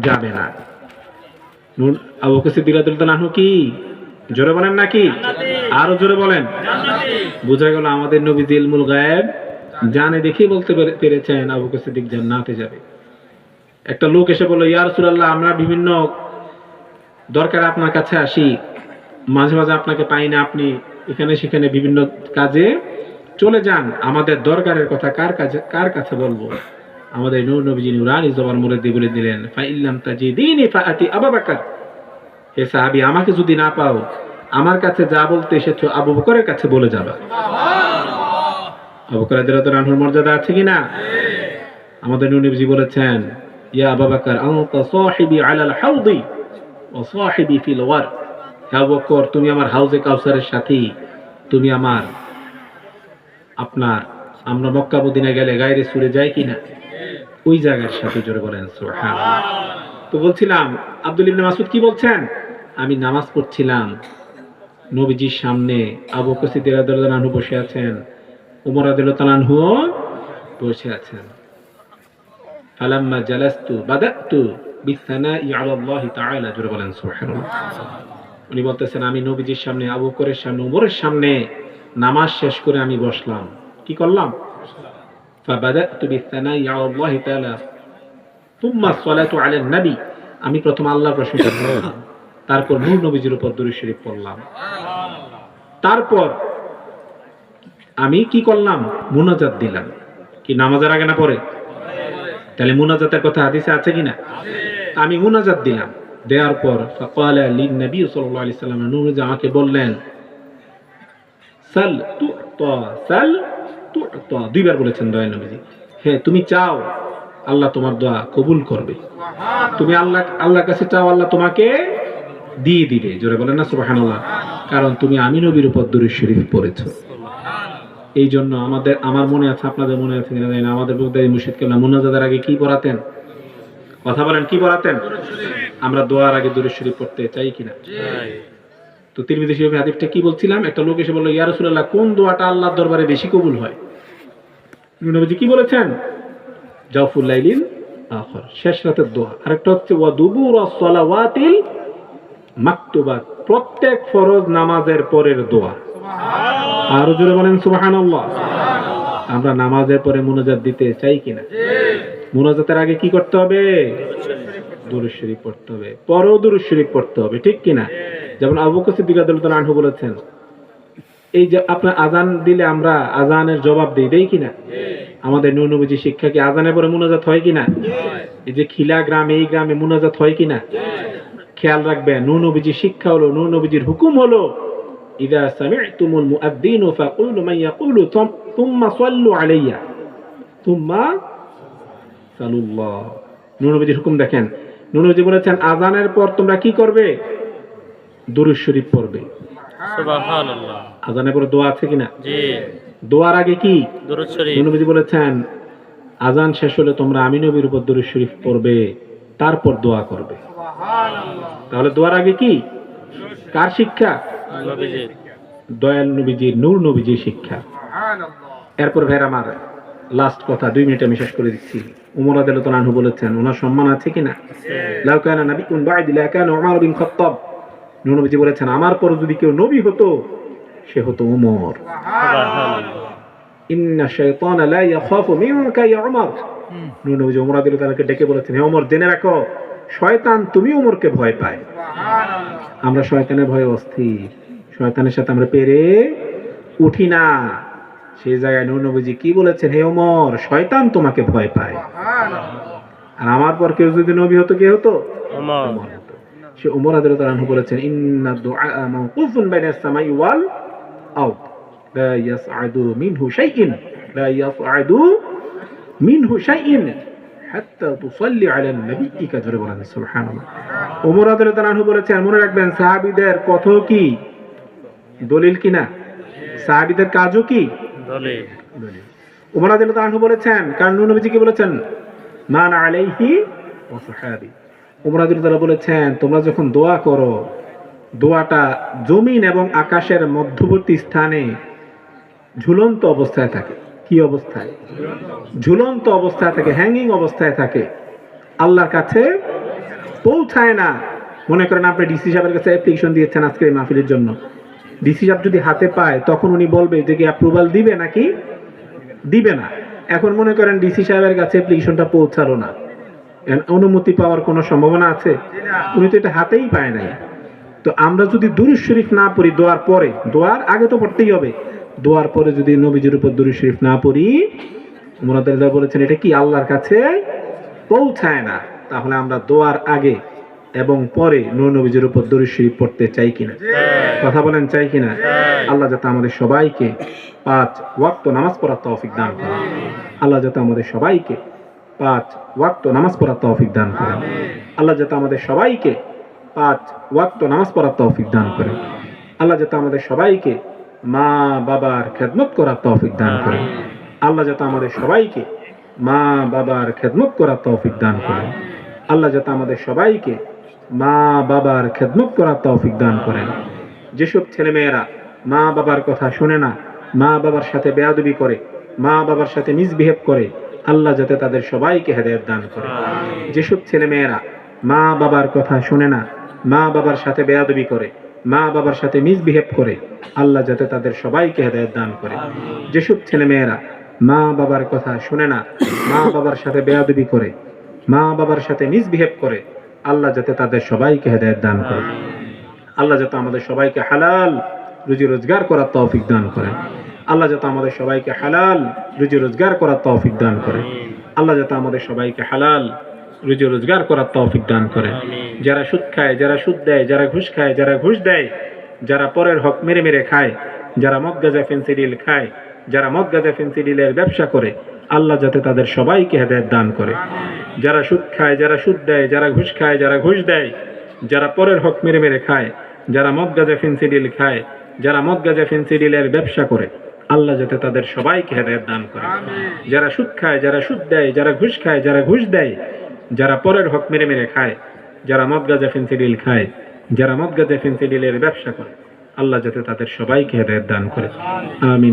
যাবে না। আবু কি? জোরে বলেন নাকি? আরও জোরে বলেন। বোঝা গেল আমাদের নবী গায়েব জানে দেখেই বলতে পেরেছেন আবু জান্নাতে যাবে। একটা লোক এসে বলল, ইয়া রাসূলুল্লাহ, আমরা বিভিন্ন দরকার আপনার কাছে আসি। মাঝে মাঝে আপনাকে পাই না আপনি। এখানে সেখানে বিভিন্ন কাজে চলে যান। আমাদের দরকারের কথা কার কাছে কার কাছে বলব? আমাদের নূর নবীজি নুরানি জবান মুরাদি বলে দিলেন ফাইল্লাম তাজিদিনি ফাআতি আবু বকর। হে সাহাবী, আমাকে যদি না পাও, আমার কাছে যা বলতে এসেছ আবু বকরের কাছে বলে যাবা। আবু বকর রাদিয়াল্লাহু আনহুর মর্যাদা আছে কি না? আমাদের নূর নবীজি বলেছেন, ইয়া আবু বকর, আনতা সাহিবি আলাল হাউদি ওয়া সাহিবি ফিল ওয়ার। হে আবু বকর, তুমি আমার হাউজে কাউসারের সাথী, তুমি আমার আপনার আমরা মক্কা মদিনা গেলে গায়ে সুরে যাই কিনা ওই জায়গার সাথে জোরে বলেন তো বলছিলাম, আব্দুল ইবনে মাসুদ কি বলছেন? আমি নামাজ পড়ছিলাম। নবীজির সামনে আবু রাদিয়াল্লাহু আনহু বসে আছেন। ওমর রাদিয়াল্লাহু আনহু বসে আছেন। ফালাম্মা জালাস্তু বাদাতু বিসানাই আলা আল্লাহ তাআলা, জোরে বলেন, সুবহানাল্লাহ। উনি বলতেছেন, আমি নবীজির সামনে, আবু বকরের সামনে, উমরের সামনে নামাজ শেষ করে আমি বসলাম। কি করলাম? আমি প্রথম আল্লাহ প্রশংসা করলাম। তারপর নূর নবীজির উপর দুরু শরীফ পড়লাম। তারপর আমি কি করলাম? মুনাজাত দিলাম। কি নামাজের আগে না পরে? তাহলে মুনাজাতের কথা হাদিসে আছে কিনা আমি মুনাজাত দিলাম। দেওয়ার পর ফকাল আলী নবী সাল্লাল্লাহু আলাইহি সাল্লাম নূর আমাকে বললেন, সাল তু সাল দুইবার বলেছেন দয়াল নবীজি। হ্যাঁ তুমি চাও আল্লাহ তোমার দোয়া কবুল করবে। তুমি আল্লাহ, আল্লাহর কাছে চাও আল্লাহ তোমাকে দিয়ে দিবে। জোরে বলেন না, সুবহানাল্লাহ। কারণ তুমি আমি নবীর উপর দরুদ শরীফ পড়েছো। এই জন্য আমাদের, আমার মনে আছে, আপনাদের মনে আছে, কিনা জানি না। আমাদের মুর্শিদ কেবলা মুনাজাদের আগে কি পড়াতেন? কথা বলেন, কি পড়াতেন? আমরা দোয়ার আগে দরুদ শরীফ পড়তে চাই কিনা? তো তিরমিজি শরীফ হাদিসটা কি বলছিলাম? একটা লোক এসে বলল ইয়ারসুল্লাহ কোন দোয়াটা আল্লাহর দরবারে বেশি কবুল হয়? নবীজি কি বলেছেন? জাওফুল লাইলিন আখর শেষ রাতের দোয়া। আরেকটা হচ্ছে ওয়া দুবুর সালাওয়াতিল মাকতুবাত প্রত্যেক ফরজ নামাজের পরের দোয়া। আরও জোরে বলেন সুবহানাল্লাহ আমরা নামাজের পরে মুনাজাত দিতে চাই কিনা মুনাজাতের আগে কি করতে হবে? দুরুদ শরীফ পড়তে হবে। পরেও দুরুদ শরীফ পড়তে হবে ঠিক কিনা যেমন আবু বকর রাদিয়াল্লাহু আনহু বলেছেন এই যে আপনার আজান দিলে আমরা আজানের জবাব দিই দেই কিনা আমাদের নূর নবীজি শিক্ষা কি আজানের পরে মুনাজাত হয় কিনা? এই যে খিলা গ্রামে এই গ্রামে মুনাজাত হয় কিনা? খেয়াল রাখবেন নূর নবীজির শিক্ষা হলো নূর নবীজির হুকুম হলো ইদা সামি'তুমুল মুআদ্দিন ফাকুলু মান ইয়াকুলু থুম্মা সাল্লু আলাইয়া। থুম্মা সাল্লাল্লাহ নূর হুকুম দেখেন। নূর বলেছেন আজানের পর তোমরা কি করবে? দুরূদ শরীফ পড়বে। সুবহানাল্লাহ। আজানের পর দোয়া আছে কিনা? জি। দোয়ার আগে কি? নবীজি বলেছেন আজান শেষ হলে তোমরা আমি নবীর উপর দরুদ শরীফ পড়বে তারপর দোয়া করবে। তাহলে দোয়ার আগে কি? কার শিক্ষা? দয়াল নবীজির নূর নবীজির শিক্ষা। এরপর ভাইর আমার লাস্ট কথা দুই মিনিট আমি শেষ করে দিচ্ছি। উমর আদালত আনহু বলেছেন ওনার সম্মান আছে কিনা লাউ কানা নবী কুন বা'দি লা কানা উমর বিন খাত্তাব। নূর নবীজি বলেছেন আমার পর যদি কেউ নবী হতো সে হতো উমর। ইন্না শাইতানা লা ইয়াখাফু মিনকা ইয়া উমর। উমর ডেকে বলেছেন হে উমর জেনে রাখো শয়তান তুমি ভয় পায়। আমরা শয়তানের ভয়ে অস্থির। শয়তানের সাথে আমরা পেরে উঠি না। সেই জায়গায় নবীজি কি বলেছেন হে ওমর শয়তান তোমাকে ভয় পায়। আর আমার পর কেউ যদি নবী হতো কে হতো? সে ওমর আদরত আনহু বলেছেন ইন্না দুআ মাওকুফুন বাইনা সামাই ওয়াল আরদ লা ইয়াসআদু মিনহু শাইইন লা ইয়াসআদু মিনহু শাইইন হাত্তা তুসাল্লি আলা নবিয়িকা জোরে বলেন সুবহানাল্লাহ। ওমর আদরত আনহু বলেছেন মনে রাখবেন সাহাবীদের কথাও কি? দলিল কিনা সাহাবীদের কাজও কি? দলিল। উমর রাদিয়াল্লাহু আনহু বলেছেন কারণ নবীজি কি বলেছেন? মান আলাইহি ওয়া সাহাবি। রাদিয়াল্লাহু বলেছেন তোমরা যখন দোয়া করো দোয়াটা জমিন এবং আকাশের মধ্যবর্তী স্থানে ঝুলন্ত অবস্থায় থাকে। কি অবস্থায়? ঝুলন্ত অবস্থায় থাকে হ্যাঙ্গিং অবস্থায় থাকে। আল্লাহর কাছে পৌঁছায় না। মনে করেন আপনি ডিসি সাহেবের কাছে অ্যাপ্লিকেশন দিয়েছেন আজকে এই মাহফিলের জন্য। ডিসি সাহেব যদি হাতে পায়, তখন উনি বলবে যে কি অ্যাপ্রুভাল দিবে নাকি? দিবে না। এখন মনে করেন ডিসি সাহেবের কাছে অ্যাপ্লিকেশনটা পৌঁছালো না। অনুমতি পাওয়ার কোনো সম্ভাবনা আছে? উনি তো এটা হাতেই পায় নাই। তো আমরা যদি দুরুজ শরীফ না পড়ি দোয়ার পরে দোয়ার আগে তো পড়তেই হবে। দোয়ার পরে যদি নবীজির উপর দুরুজ শরীফ না পড়ি মুরাদাল্লাহ বলেছেন এটা কি আল্লাহর কাছে পৌঁছায় না? তাহলে আমরা দোয়ার আগে এবং পরে নবীজির উপর দরুদ শরীফ পড়তে চাই কিনা? কথা বলেন চাই কিনা? আল্লাহ যাতে আমাদের সবাইকে পাঁচ ওয়াক্ত নামাজ পড়ার তৌফিক দান করেন। আল্লাহ যাতে আমাদের সবাইকে পাঁচ ওয়াক্ত নামাজ পড়ার তৌফিক দান করেন। আল্লাহ যাতে আমাদের সবাইকে পাঁচ ওয়াক্ত নামাজ পড়ার তৌফিক দান করেন আল্লাহ যাতে আমাদের সবাইকে মা বাবার খেদমত করার তৌফিক দান করেন আল্লাহ যাতে আমাদের সবাইকে মা বাবার খেদমত করার তৌফিক দান করেন আল্লাহ যাতে আমাদের সবাইকে মা বাবার খেদমত করার তৌফিক দান করেন যেসব ছেলেমেয়েরা মা বাবার কথা শোনে না, মা বাবার সাথে বেয়াদবি করে, মা বাবার সাথে মিসবিহেভ করে, আল্লাহ যাতে তাদের সবাইকে হেদায়ত দান করে। যেসব ছেলেমেয়েরা মা বাবার কথা শোনে না মা বাবার সাথে বেয়াদবি করে মা বাবার সাথে মিসবিহেভ করে আল্লাহ যাতে তাদের সবাইকে হেদায়ত দান করে। যেসব ছেলেমেয়েরা মা বাবার কথা শুনে না মা বাবার সাথে বেয়াদবি করে মা বাবার সাথে মিসবিহেভ করে আল্লাহ যাতে তাদের সবাইকে হেদায়ত দান করে। আল্লাহ যাতে আমাদের সবাইকে হালাল রুজি রোজগার করার তৌফিক দান করেন আল্লাহ যাতে আমাদের সবাইকে হালাল রুজি রোজগার করার তৌফিক দান করেন আল্লাহ যাতে আমাদের সবাইকে হালাল রুজি রোজগার করার তৌফিক দান করেন যারা সুদ খায় যারা সুদ দেয় যারা ঘুষ খায় যারা ঘুষ দেয় যারা পরের হক মেরে মেরে খায় যারা মদ গাজা ফেন্সিডিল খায় যারা মদ গাজা ফেন্সিডিলের ব্যবসা করে আল্লাহ যাতে তাদের সবাইকে হেদায়ত দান করে যারা সুদ খায় যারা সুদ দেয় যারা ঘুষ খায় যারা ঘুষ দেয় যারা পরের হক মেরে মেরে খায় যারা মদ গাজা ফেন্সিডিল খায় যারা মদ গাজা ফেন্সিডিলের ব্যবসা করে আল্লাহ যাতে তাদের সবাইকে হেদায়ত দান করে যারা সুদ খায় যারা সুদ দেয় যারা ঘুষ খায় যারা ঘুষ দেয় যারা পরের হক মেরে মেরে খায়, যারা মদ গাজা ফেন্সিডিল খায়, যারা মদ গাজা ফেন্সিডিলের ব্যবসা করে, আল্লাহ যাতে তাদের সবাইকে হেদায়ত দান করে। আমিন।